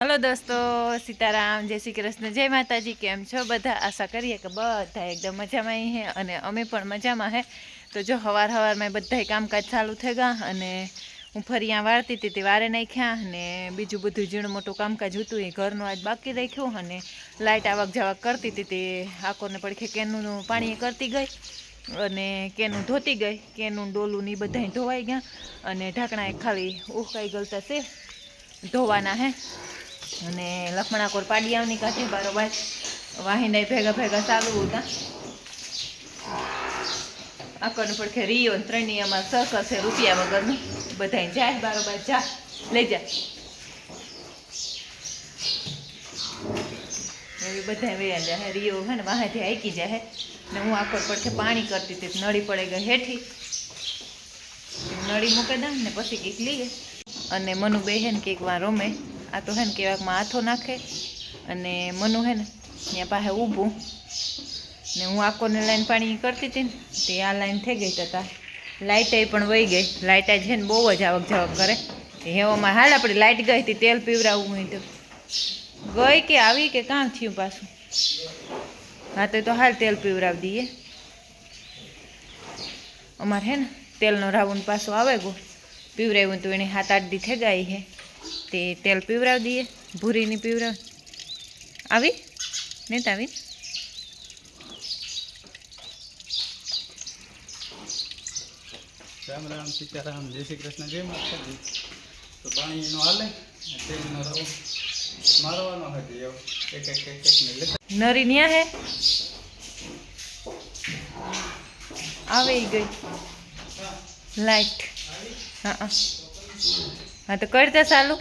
Hello દોસ્તો, સીતારામ, જય શ્રી કૃષ્ણ, જય માતાજી, કેમ છો? બધા આશા કરીએ કે બધા એકદમ મજામાં હે અને અમે પણ મજામાં હે. તો જો હવાર હવારમાં બધાય કામકાજ ચાલુ થઈ ગયા અને હું ફરી અહીંયા વાળતી હતી તે વારે નાખ્યા અને બીજું બધું ઝીણું મોટું કામકાજ હતું એ ઘરનું આજ બાકી રાખ્યું અને લાઇટ આવક જાવક કરતી હતી તે આકોને પડખે કેનું પાણી કરતી ગઈ અને કેનું ધોતી ગઈ. કેનું ડોલું ને બધાય ધોવાઈ ગયા અને ઢાંકણા ખાલી ઉકાઈ ગલતા છે ધોવાના હે. અને લખમણા કોર પાડિયાની કાઢે બારોબાર. વાહિંદા ભેગા ભેગા ચાલુ હતા. આકોને પડખે ને ત્રણની અમાર સર્કસ છે રૂપિયા વગરનું. બધાય જાય બરોબર, જા, લઈ જા. બધા વયા જાય રિયો હે ને વાહેથી આઈકી જાય ને હું આખો પડખે પાણી કરતી હતી, નળી પડે ગઈ હેઠી. નળી મૂકે દઉં ને પછી કંઈક લઈએ. અને મનુ બે હે ને કંઈક વાર રમે. આ તો હે ને કેવાકમાં હાથો નાખે અને મનુ હે ને ત્યાં પાસે ઊભું. ને હું આકોને લાઈન પાણી કરતી હતી ને, તે આ લાઈન થઈ ગઈ તતા લાઇટે પણ વહી ગઈ. લાઇટ છે ને બહુ જ આવક જાવક કરે. હેવામાં હાલ આપણી લાઇટ ગઈ હતી, તેલ પીવરાવું હોય તો. ગઈ કે આવી કે કામ થયું પાછું? હા, તો હાલ તેલ પીવરાવી દઈએ. અમારે હે ને તેલનો રાવણ પાછો આવે ગો. પીવરાવ્યું તો એને હાથ આઠ દી થઈ ગઈ હે. તે તેલ પીવરાવી દઈએ ભૂરીની પીવરાવ આવી? નહીં તો આવી. રામ રામ સીતારામ જય શ્રી કૃષ્ણ જય માતાજી. તો પાણી એનું હાલે ને તેલનો રવો મારવાનો હતી એવો એક એક એક એક ને લેતા નરી ન્યા હે? આવે ઈ ગઈ. લાઈટ. હા હા. હા, તો કરતા ચાલુ.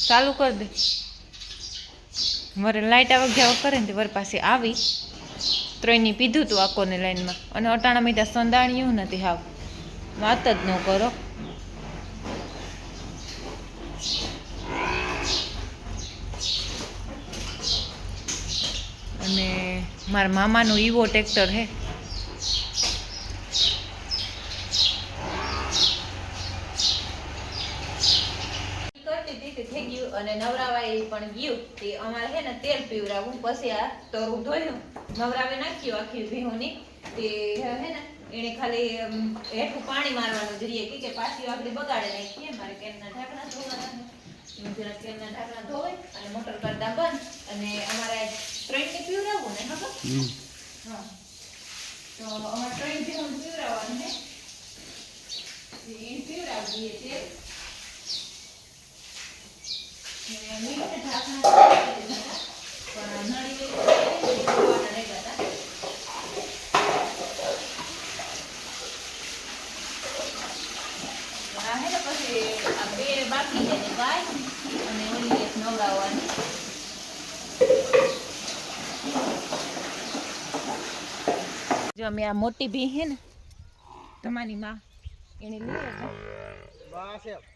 ચાલુ કર દે. મારે લાઇટ જાવક કરે ને વર પાસે આવી. ત્રણની પીધું તું આકોને લાઈનમાં અને અટાણા મીઠા સંદાણ્યું નથી હાવ. વાત જ ન કરો. અને મારા મામાનું ઈવો ટ્રેક્ટર હે. હતી થઈ ગયું અને નવરાવાય પણ ગયું તે અમારે હે ને તેલ પીવરાવું પછી આ તરું ધોયું. નવરાવે નાખ્યું આખી ભીહોની તે હે ને એને ખાલી હેઠું પાણી મારવાનું જ રહીએ. કે પાછી આપણે બગાડે નાખીએ મારે કેનના ઢાંકણા ધોવાના છે. જરા કેનના ઢાંકણા ધોવાય અને મોટર કરતા બંધ અને અમારે ત્રણની પીવરાવવું ને હા હા. તો અમારે ટ્રેન ભીહોને પીવરાવવાનું હે એને પીવરાવી જો અમે આ મોટી ભી હે ને તમારી માં એને લઈ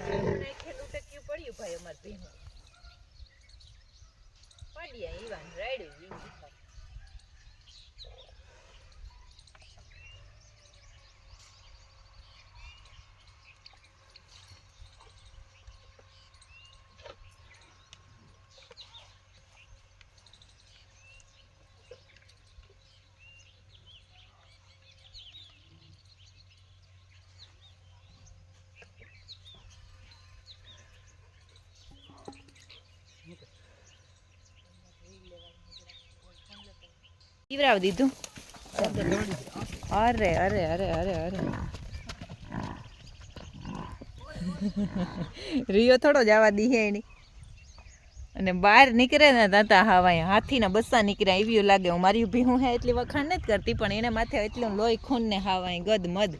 નાખેલું ટક્યું પડ્યું ભાઈ અમારે ભીનું. પાડ્યા ઈવાન રાયડું પીવરાવી દીધું અરે અરે અરે અરે અરે રિયો થોડો જવા દીહે એની અને બહાર નીકળે ને દાંતા હવાય હાથીના બસ્સા નીકળ્યા એવી લાગે હું મારી ઊભી હું હે એટલી વખાણ નથી કરતી પણ એને માથે એટલું લોહી ખૂન ને હાવાય ગદ મદ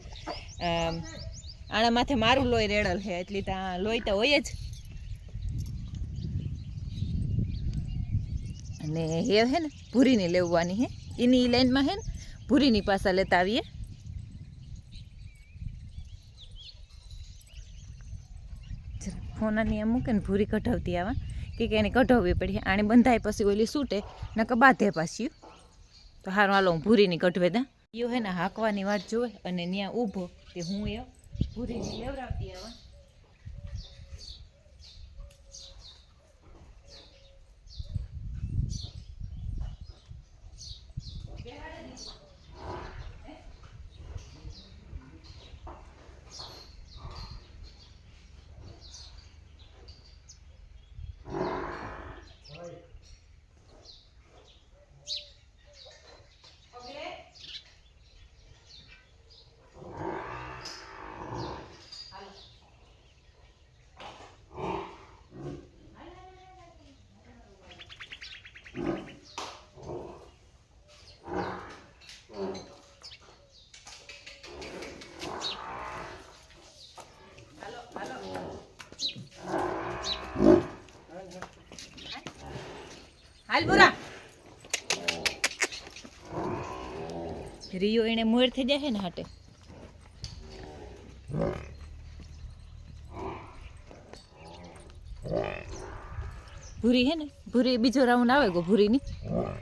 આના માથે મારું લોહી રેડલ છે એટલી ત્યાં લોહી તો હોય જ અને એ હે ને, ભૂરીની લેવવાની હે. એની લાઈનમાં હે ને, ભૂરીની પાસા લેતા આવીએ. ફોનાની ફોન એમ મૂકે ને, ભૂરી કઢાવતી આવા. કે કે એને કઢાવવી પડી. આને બંધાય પછી ઓલી સૂટે, નકર બાંધે પાછી. તો હારું, હાલો, હું ભૂરીની કઢવે દા. યો હે ને, હાંકવાની વાત જોવે અને ત્યાં ઊભો કે હું એ ભૂરીની લેવડાવતી આવા. હાલ રિયો એને મોર થઈ જાય ને હાટે. ભૂરી હે ને? ભૂરી બીજો રાઉન્ડ આવે ગો ભૂરીની.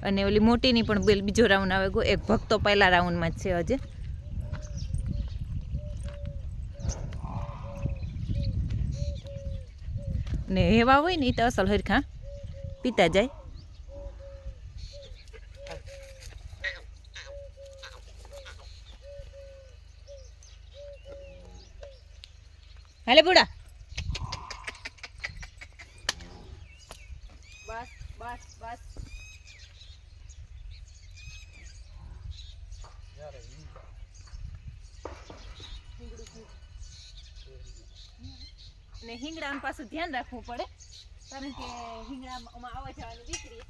અને ઓલી મોટીની પણ બેલ બીજો રાઉન્ડ આવે ગો. એક ભક્તો પહેલા રાઉન્ડમાં છે હજે. ને હેવા હોય ને એ તો અસલ હરખા. પીતા જાય. હાલે બુડા બસ બસ બસ. ને પાછું ધ્યાન રાખવું પડે, કારણ કે હિંગડામાં આવવા જવાનું દીકરી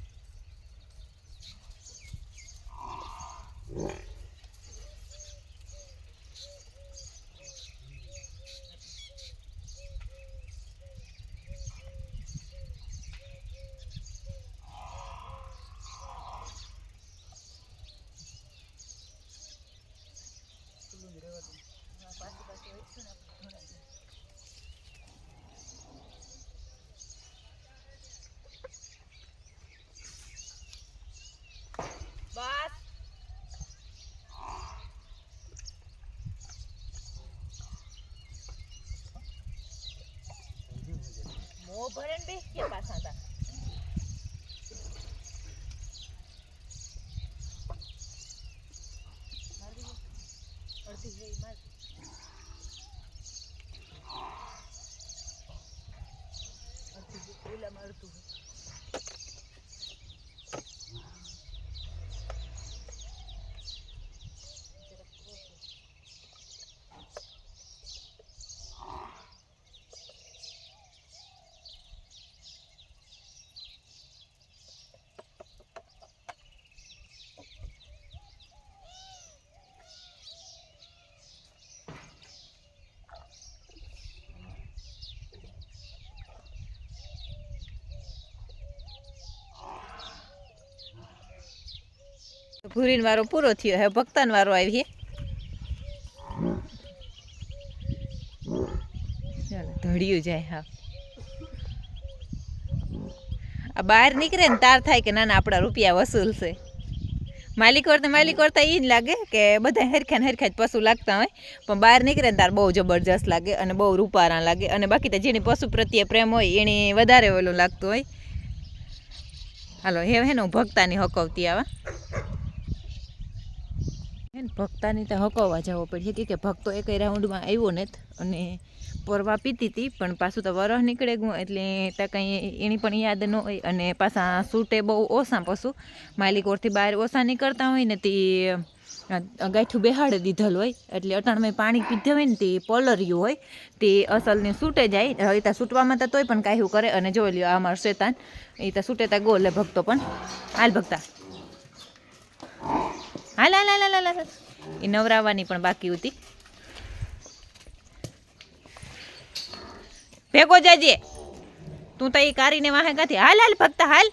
બસ મો ભરે ને બેસ કે પાછા તા. ભૂરીન વારો પૂરો થયો હવે ભક્તાન વારો આવી ચાલો, ધડિયું જાય હા. આ બહાર નીકળે ને તાર થાય કે ના ના, આપણા રૂપિયા વસૂલશે માલિક વર્તે, માલિક વર્તા એ જ લાગે કે બધા હરખા ને જ પશુ લાગતા હોય. પણ બહાર નીકળે ને તાર બહુ જબરજસ્ત લાગે અને બહુ રૂપારા લાગે. અને બાકી તો જેની પશુ પ્રત્યે પ્રેમ હોય એની વધારે ઓલું લાગતું હોય. હાલો, હે હેનો હું ભક્તાની હકવતી આવા. હે ભક્તાની તો હકવવા જવો પડશે કે ભક્તો એક રાઉન્ડમાં આવ્યો ને અને પરવા પીતી હતી પણ પાછું તો વરહ નીકળે ગયું, એટલે ત્યાં કંઈ એની પણ યાદ ન હોય અને પાછા સૂટે બહુ ઓછા પશુ માલિકોરથી બહાર ઓછા નીકળતા હોય ને તે ગાંઠું બેહાડી દીધેલ હોય. એટલે અટાણમાં પાણી પીધે હોય ને તે પલર્યું હોય. તે અસલને સૂટે જાય. એ ત્યાં સૂટવામાં તોય પણ કાંઈ કરે. અને જોઈ લ્યો અમારું શેતાન. એ તો સૂટે તા ગોલે ભક્તો પણ. હાલ ભક્તા. હાલ હાલ હાલ હાલ હાલ એ નવરાવાની પણ બાકી હતી. ભેગો જાજે. તું તો એ કારીને વાહે કાથી હાલ હાલ ફક્ત હાલ.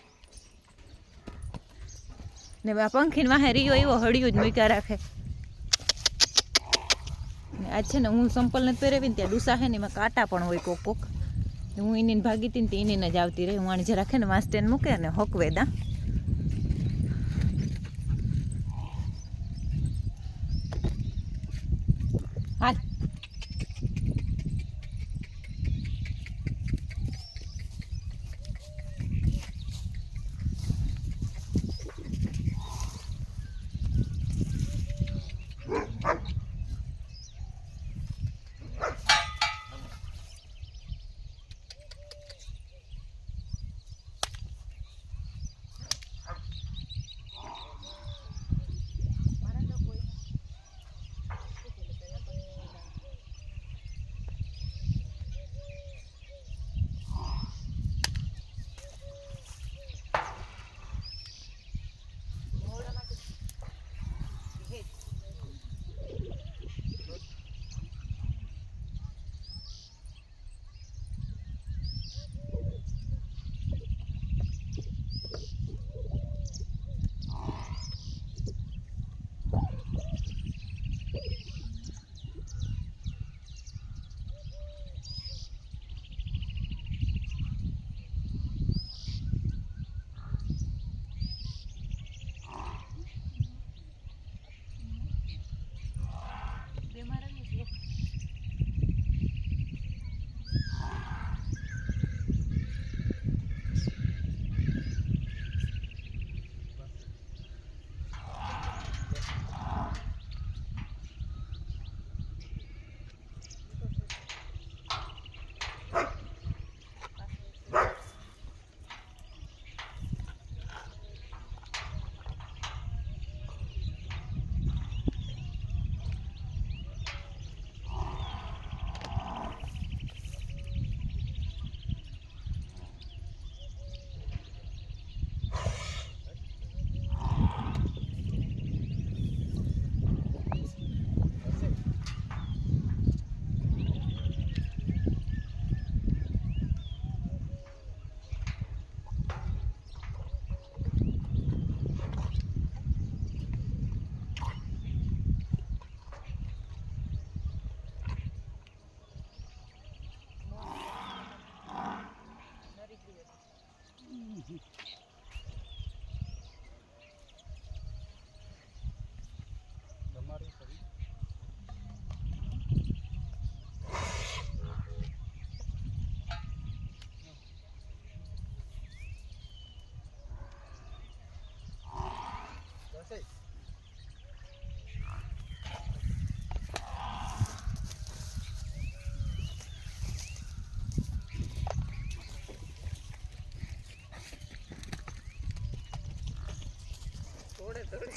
ને આ પંખીને વાહે રીયો એવો હળિયું જ મૂક્યા રાખે. આ છે ને હું સંપલ નથી પહેરાવી ને ત્યાં ડુસા છે ને એમાં કાંટા પણ હોય કોક કોક. હું એને ભાગી હતી ને એની જ આવતી રહી. હું આને જે રાખે ને વાંસટેન મૂકે ને હકવે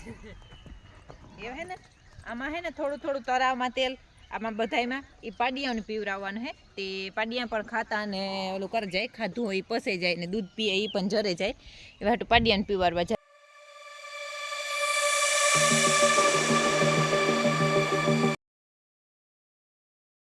એ હે ને? આમાં હે ને થોડું થોડું તરાવમાં તેલ, આમાં બધાયમાં એ પાડિયાને પીવરાવવાનું હે. તે પાડિયા પણ ખાતા ને ઓલું કરે જાય, ખાધું હોય પસે જાય ને દૂધ પીએ એ પણ જરે જાય. એવા પાડિયાને જાય.